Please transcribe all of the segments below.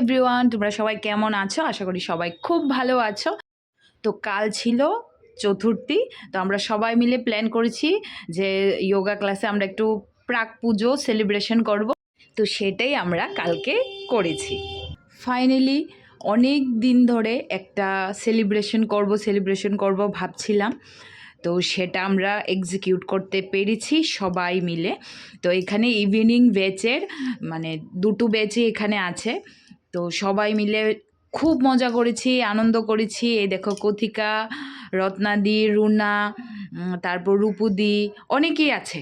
Everyone তোমরা সবাই কেমন আছো? আশা করি সবাই খুব ভালো আছো। তো কাল ছিল চতুর্থী, তো আমরা সবাই মিলে প্ল্যান করেছি যে যোগা ক্লাসে আমরা একটু প্রাক পুজো সেলিব্রেশন করব। তো সেটাই আমরা কালকে করেছি। ফাইনালি অনেক দিন ধরে একটা সেলিব্রেশন করব সেলিব্রেশন করব ভাবছিলাম। তো সেটা আমরা এক্সিকিউট করতে পেরেছি সবাই মিলে। তো এখানে ইভিনিং ব্যাচের মানে দুটো ব্যাচই এখানে আছে। তো সবাই মিলে খুব মজা করেছি, আনন্দ করেছি। এই দেখো কথিকা, রত্নাদি, রুনা তারপর রূপুদি, অনেকেই আছে।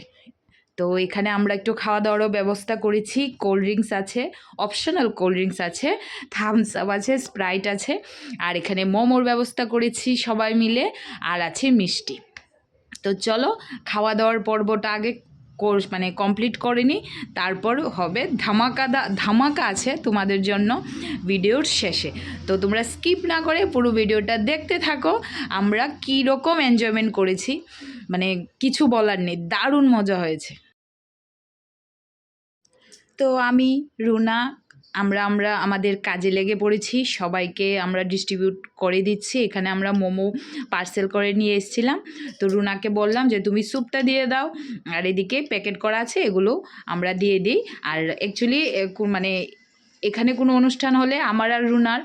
তো এখানে আমরা একটু খাওয়া দাওয়ারও ব্যবস্থা করেছি। কোল্ড ড্রিঙ্কস আছে, অপশনাল কোল্ড ড্রিঙ্কস আছে, থামস আপ আছে, স্প্রাইট আছে। আর এখানে মোমোর ব্যবস্থা করেছি সবাই মিলে। আর আছে মিষ্টি। তো চলো খাওয়া দাওয়ার পর্বটা আগে কোর্স মানে কমপ্লিট করেনি। তারপর হবে ধামাকা দা ধামাকা আছে তোমাদের জন্য ভিডিওর শেষে। তো তোমরা স্কিপ না করে পুরো ভিডিওটা দেখতে থাকো। আমরা কী রকম এনজয়মেন্ট করেছি মানে কিছু বলার নেই, দারুণ মজা হয়েছে। তো আমি, রুনা আমরা আমরা আমাদের কাজে লেগে পড়েছি। সবাইকে আমরা ডিস্ট্রিবিউট করে দিচ্ছি। এখানে আমরা মোমো পার্সেল করে নিয়ে এসেছিলাম। তো রুনাকে বললাম যে, তুমি স্যুপটা দিয়ে দাও। আর এদিকে প্যাকেট করা আছে, এগুলো আমরা দিয়ে দিই। আর অ্যাকচুয়ালি মানে এখানে কোনো অনুষ্ঠান হলে আমার আর রুনার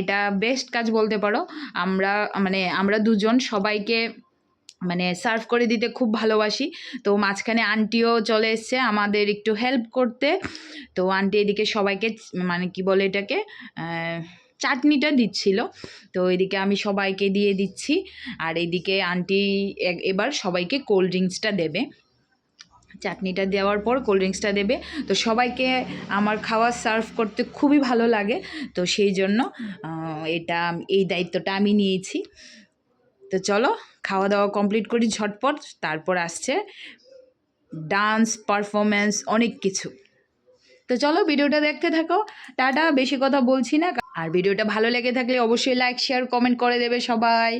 এটা বেস্ট কাজ বলতে পারো। আমরা মানে আমরা দুজন সবাইকে মানে সার্ভ করে দিতে খুব ভালোবাসি। তো মাঝখানে আন্টিও চলে এসছে আমাদের একটু হেল্প করতে। তো আন্টি এদিকে সবাইকে মানে কি বলে এটাকে চাটনিটা দিচ্ছিল। তো এদিকে আমি সবাইকে দিয়ে দিচ্ছি। আর এদিকে আন্টি এবার সবাইকে কোল্ড ড্রিঙ্কসটা দেবে। চাটনিটা দেওয়ার পর কোল্ড ড্রিঙ্কসটা দেবে। তো সবাইকে আমার খাওয়া সার্ভ করতে খুবই ভালো লাগে। তো সেই জন্য এটা, এই দায়িত্বটা আমি নিয়েছি। তো চলো খাওয়া দাওয়া কমপ্লিট করি ঝটপট, তারপর আসছে ডান্স পারফরমেন্স অনেক কিছু। তো চলো ভিডিওটা দেখতে থাকো। টাটা, বেশি কথা বলছি না। আর ভিডিওটা ভালো লেগে থাকলে অবশ্যই লাইক শেয়ার কমেন্ট করে দেবে সবাই।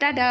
Tata!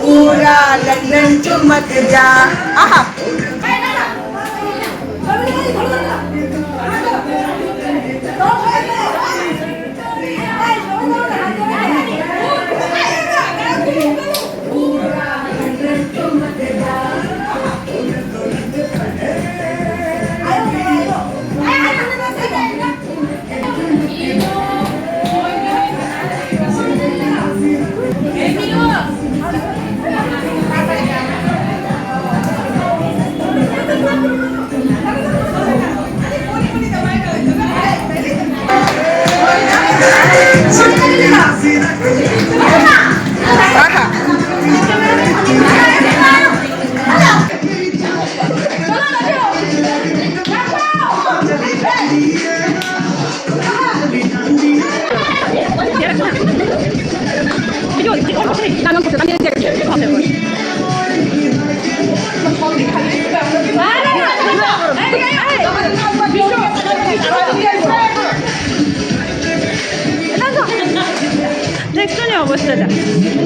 पूरा लंदन चुमक जा। आहा। Hadi gidelim. Amsterdã.